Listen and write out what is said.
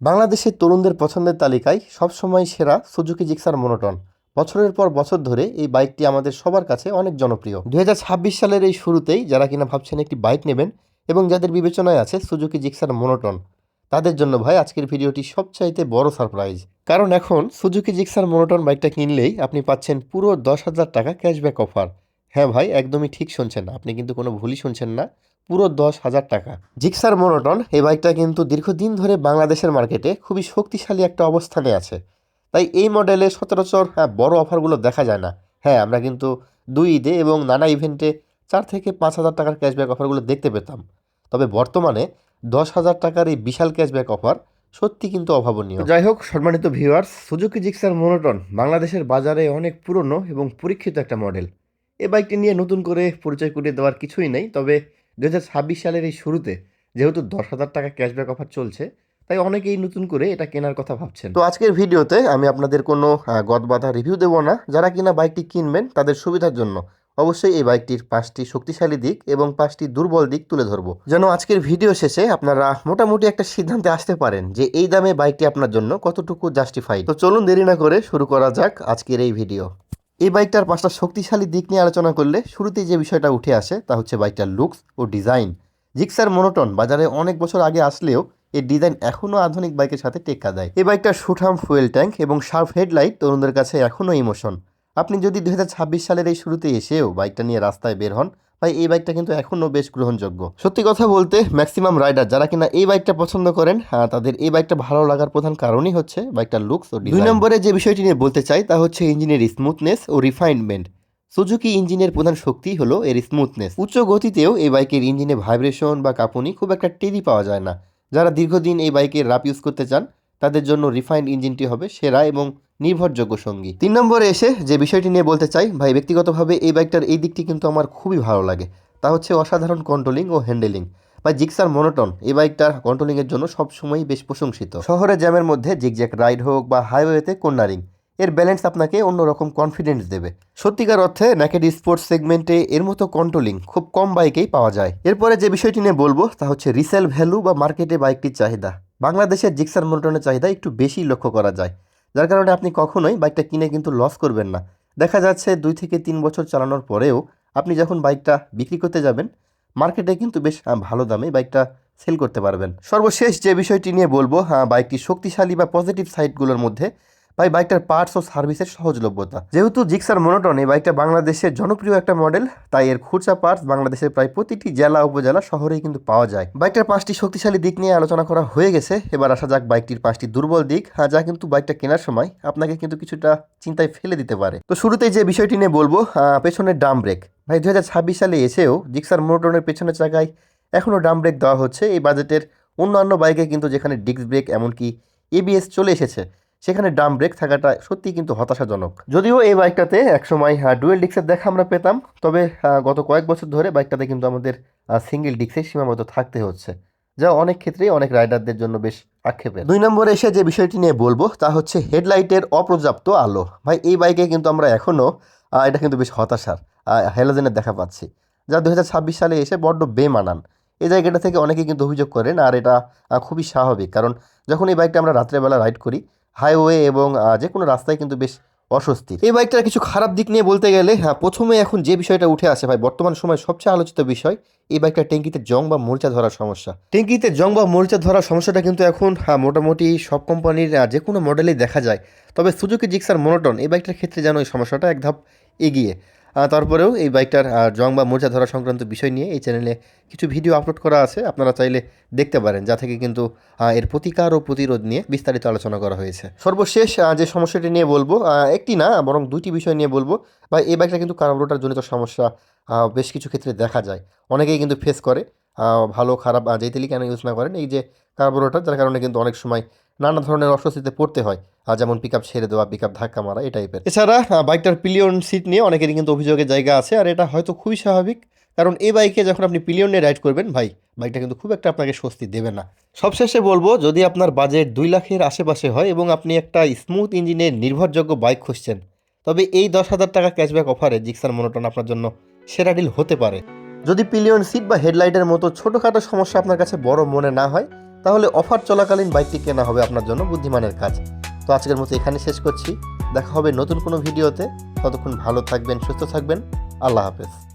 বাংলাদেশের তরুণদের পছন্দের তালিকায় সবসময় সেরা সুজুকি জিক্সার মোনোটন। বছরের পর বছর ধরে এই বাইকটি আমাদের সবার কাছে অনেক জনপ্রিয়। দু হাজার ছাব্বিশ সালের এই শুরুতেই যারা কিনা ভাবছেন একটি বাইক নেবেন এবং যাদের বিবেচনায় আছে সুজুকি জিক্সার মোনোটন, তাদের জন্য ভাই আজকের ভিডিওটি সবচাইতে বড় সারপ্রাইজ। কারণ এখন সুজুকি জিক্সার মোনোটন বাইকটা কিনলেই আপনি পাচ্ছেন পুরো দশ হাজার টাকা ক্যাশব্যাক অফার। হ্যাঁ ভাই, একদমই ঠিক শুনছেন। না আপনি কিন্তু কোনো ভুলই শুনছেন না। পুরো দশ হাজার টাকা। জিক্সার মোনোটন, এই বাইকটা কিন্তু দীর্ঘদিন ধরে বাংলাদেশের মার্কেটে খুবই শক্তিশালী একটা অবস্থানে আছে। তাই এই মডেলে সচরাচর হ্যাঁ বড় অফারগুলো দেখা যায় না। হ্যাঁ আমরা কিন্তু দুই ঈদে এবং নানা ইভেন্টে চার থেকে পাঁচ হাজার টাকার ক্যাশব্যাক অফারগুলো দেখতে পেতাম। তবে বর্তমানে দশ হাজার টাকার এই বিশাল ক্যাশব্যাক অফার সত্যি কিন্তু অভাবনীয়। যাই হোক, সম্মানিত ভিউয়ার্স সুজুকি জিক্সার মোনোটন বাংলাদেশের বাজারে অনেক পুরনো এবং পরীক্ষিত একটা মডেল এই বাইকটি নিয়ে নতুন করে পরিচয় করিয়ে দেওয়ার কিছুই নেই। তবে দু হাজার ছাব্বিশ সালের এই শুরুতে যেহেতু দশ হাজার টাকা ক্যাশব্যাক অফার চলছে, তাই অনেকেই নতুন করে এটা কেনার কথা ভাবছেন। তো আজকের ভিডিওতে আমি আপনাদের কোনো গদবাধা রিভিউ দেবো না। যারা কিনা বাইকটি কিনবেন তাদের সুবিধার জন্য অবশ্যই এই বাইকটির পাঁচটি শক্তিশালী দিক এবং পাঁচটি দুর্বল দিক তুলে ধরবো। যেন আজকের ভিডিও শেষে আপনারা মোটামুটি একটা সিদ্ধান্তে আসতে পারেন যে এই দামে বাইকটি আপনার জন্য কতটুকু জাস্টিফাইড তো চলুন দেরি না করে শুরু করা যাক আজকের এই ভিডিও এই বাইকটার পাঁচটা শক্তিশালী দিক নিয়ে আলোচনা করলে শুরুতেই যে বিষয়টা উঠে আসে তা হচ্ছে বাইকটার লুকস ও ডিজাইন জিক্সার মোনোটন বাজারে অনেক বছর আগে আসলেও এর ডিজাইন এখনও আধুনিক বাইকের সাথে টেক্কা দেয়। এই বাইকটার সুঠাম ফুয়েল ট্যাঙ্ক এবং শার্প হেডলাইট তরুণদের কাছে এখনও ইমোশন আপনি যদি দু হাজার ছাব্বিশ সালের এই শুরুতে এসেও বাইকটা নিয়ে রাস্তায় বের হন ভাই এই বাইকটা কিন্তু এখনও বেশ গ্রহণযোগ্য। সত্যি কথা বলতে ম্যাক্সিমাম রাইডার যারা কিনা এই বাইকটা পছন্দ করেন তাদের এই বাইকটা ভালো লাগার প্রধান কারণই হচ্ছে বাইকটার লুকস ও দুই নম্বরে যে বিষয়টি নিয়ে বলতে চাই, তা হচ্ছে ইঞ্জিনের স্মুথনেস ও রিফাইনমেন্ট সুজুকি ইঞ্জিনের প্রধান শক্তি হলো এর স্মুথনেস উচ্চ গতিতেও এই বাইকের ইঞ্জিনে ভাইব্রেশন বা কাঁপুনি খুব একটা টেরি পাওয়া যায় না। যারা দীর্ঘদিন এই বাইকের রাপ ইউজ করতে চান, তাদের জন্য রিফাইন্ড ইঞ্জিনটি হবে সেরা এবং নির্ভরযোগ্য সঙ্গী। তিন নম্বরে এসে যে বিষয়টি নিয়ে বলতে চাই, ভাই, ব্যক্তিগতভাবে এই বাইকটার এই দিকটি কিন্তু আমার খুবই ভালো লাগে। তা হচ্ছে অসাধারণ কন্ট্রোলিং ও হ্যান্ডেলিং বা জিক্সার মনোটন এই বাইকটার কন্ট্রোলিংয়ের জন্য সবসময়ই বেশ প্রশংসিত। শহরে জ্যামের মধ্যে জিগজ্যাক রাইড হোক বা হাইওয়েতে কর্নারিং এর ব্যালেন্স আপনাকে অন্যরকম কনফিডেন্স দেবে। সত্যিকার অর্থে ন্যাকেড স্পোর্টস সেগমেন্টে এর মতো কন্ট্রোলিং খুব কম বাইকেই পাওয়া যায়। এরপরে যে বিষয়টি নিয়ে বলব, তা হচ্ছে রিসেল ভ্যালু বা মার্কেটে বাইকটির চাহিদা। বাংলাদেশের জিক্সার মনোটনের চাহিদা একটু বেশি লক্ষ্য করা যায়। যার কারণে আপনি কখনোই বাইকটা কিনে কিন্তু লস করবেন না। দেখা যাচ্ছে দুই থেকে তিন বছর চালানোর পরেও আপনি যখন বাইকটা বিক্রি করতে যাবেন, মার্কেটে কিন্তু বেশ ভালো দামে বাইকটা সেল করতে পারবেন। সর্বশেষ যে বিষয়টি নিয়ে বলব হ্যাঁ বাইকটি শক্তিশালী বা পজিটিভ সাইডগুলোর মধ্যে ভাই বাইকটার পার্টস ও সার্ভিসের সহজলভ্যতা। যেহেতু জিক্সার মনোটন, এই বাইকটা বাংলাদেশের জনপ্রিয় একটা মডেল তাই এর খুচরা পার্টস বাংলাদেশের প্রায় প্রতিটি জেলা, উপজেলা, শহরেই কিন্তু পাওয়া যায়। বাইকটার পাঁচটি শক্তিশালী দিক নিয়ে আলোচনা করা হয়ে গেছে। এবার আসা যাক বাইকটির পাঁচটি দুর্বল দিক যা কিন্তু বাইকটা কেনার সময় আপনাকে কিন্তু কিছুটা চিন্তায় ফেলে দিতে পারে। তো শুরুতেই যে বিষয়টি নিয়ে বলব পেছনের ডাম ব্রেক ভাই দু হাজার ছাব্বিশ সালে এসেও জিক্সার মোটনের পেছনের চাকায় এখনও ডাম ব্রেক দেওয়া হচ্ছে। এই বাজেটের অন্যান্য বাইকে কিন্তু যেখানে ডিস্ক ব্রেক এমনকি এবিএস চলে এসেছে। সেখানে ডাম ব্রেক থাকাটা সত্যিই কিন্তু হতাশাজনক। যদিও এই বাইকটাতে একসময় ডুয়েল ডিক্সের দেখা আমরা পেতাম, তবে গত কয়েক বছর ধরে বাইকটাতে কিন্তু আমাদের সিঙ্গেল ডিক্সে সীমাবদ্ধ থাকতে হচ্ছে, যা অনেক ক্ষেত্রেই অনেক রাইডারদের জন্য বেশ আক্ষেপের। দুই নম্বরে এসে যে বিষয়টি নিয়ে বলব, তা হচ্ছে হেডলাইটের অপর্যাপ্ত আলো। ভাই, এই বাইকে কিন্তু আমরা এখনও এটা কিন্তু বেশ হতাশার হ্যালোজেনের দেখা পাচ্ছি, যা দু হাজার ছাব্বিশ সালে এসে বড্ড বেমানান। এই জায়গাটা থেকে অনেকেই কিন্তু অভিযোগ করেন, আর এটা খুবই স্বাভাবিক, কারণ যখন এই বাইকটা আমরা রাত্রেবেলা রাইড করি হাইওয়ে এবং যে কোনো রাস্তায় কিন্তু বেশ অস্বস্তি এই বাইকটার কিছু খারাপ দিক নিয়ে বলতে গেলে হ্যাঁ প্রথমে এখন যে বিষয়টা উঠে আসে ভাই বর্তমান সময় সবচেয়ে আলোচিত বিষয় এই বাইকটার ট্যাঙ্কিতে জং বা মরিচা ধরার সমস্যা। ট্যাঙ্কিতে জং বা মরিচা ধরার সমস্যাটা কিন্তু এখন হ্যাঁ, মোটামুটি সব কোম্পানির যে কোনো মডেলেই দেখা যায়। তবে সুজুকি জিক্সার মনোটন এই বাইকটার ক্ষেত্রে যেন এই সমস্যাটা এক ধাপ এগিয়ে। তারপরেও এই বাইকটার জং বা মোর্চা ধরা সংক্রান্ত বিষয় নিয়ে এই চ্যানেলে কিছু ভিডিও আপলোড করা আছে। আপনারা চাইলে দেখতে পারেন, যা থেকে কিন্তু এর প্রতিকার ও প্রতিরোধ নিয়ে বিস্তারিত আলোচনা করা হয়েছে। সর্বশেষ যে সমস্যাটি নিয়ে বলব একটি না, বরং দুইটি বিষয় নিয়ে বলব। বা এই বাইকটা কিন্তু কার্বোরেটর জনিত সমস্যা বেশ কিছু ক্ষেত্রে দেখা যায়। অনেকেই কিন্তু ফেস করে ভালো, খারাপ তেলই কেন ইউজ না করেন, এই যে কার্বোরেটর, যার কারণে কিন্তু অনেক সময় নানা ধরনের অস্বস্তিতে পড়তে হয়। যেমন পিক আপ ছেড়ে দেওয়া পিক আপ ধাক্কা মারা এই টাইপের এছাড়া বাইকটার পিলিয়ন সিট নিয়ে অনেকেরই কিন্তু অভিযোগের জায়গা আছে, আর এটা হয়তো খুবই স্বাভাবিক। কারণ এই বাইকে যখন আপনি পিলিয়ন নিয়ে রাইড করবেন, ভাই বাইকটা কিন্তু খুব একটা আপনাকে স্বস্তি দেবে না। সবশেষে বলব, যদি আপনার বাজেট দুই লাখের আশেপাশে হয় এবং আপনি একটা স্মুথ ইঞ্জিনের নির্ভরযোগ্য বাইক খুঁজছেন, তবে এই দশ হাজার টাকা ক্যাশব্যাক অফারে জিক্সার মনোটন আপনার জন্য সেরা ডিল হতে পারে। যদি পিলিয়ন সিট বা হেডলাইটের মতো ছোটোখাটো সমস্যা আপনার কাছে বড় মনে না হয়, তাহলে অফার চলাকালীন বাইকটি কেনা হবে আপনার জন্য বুদ্ধিমানের কাজ। তো আজকের মতো এখানে শেষ করছি। দেখা হবে নতুন কোনো ভিডিওতে। ততক্ষণ ভালো থাকবেন, সুস্থ থাকবেন। আল্লাহ হাফেজ।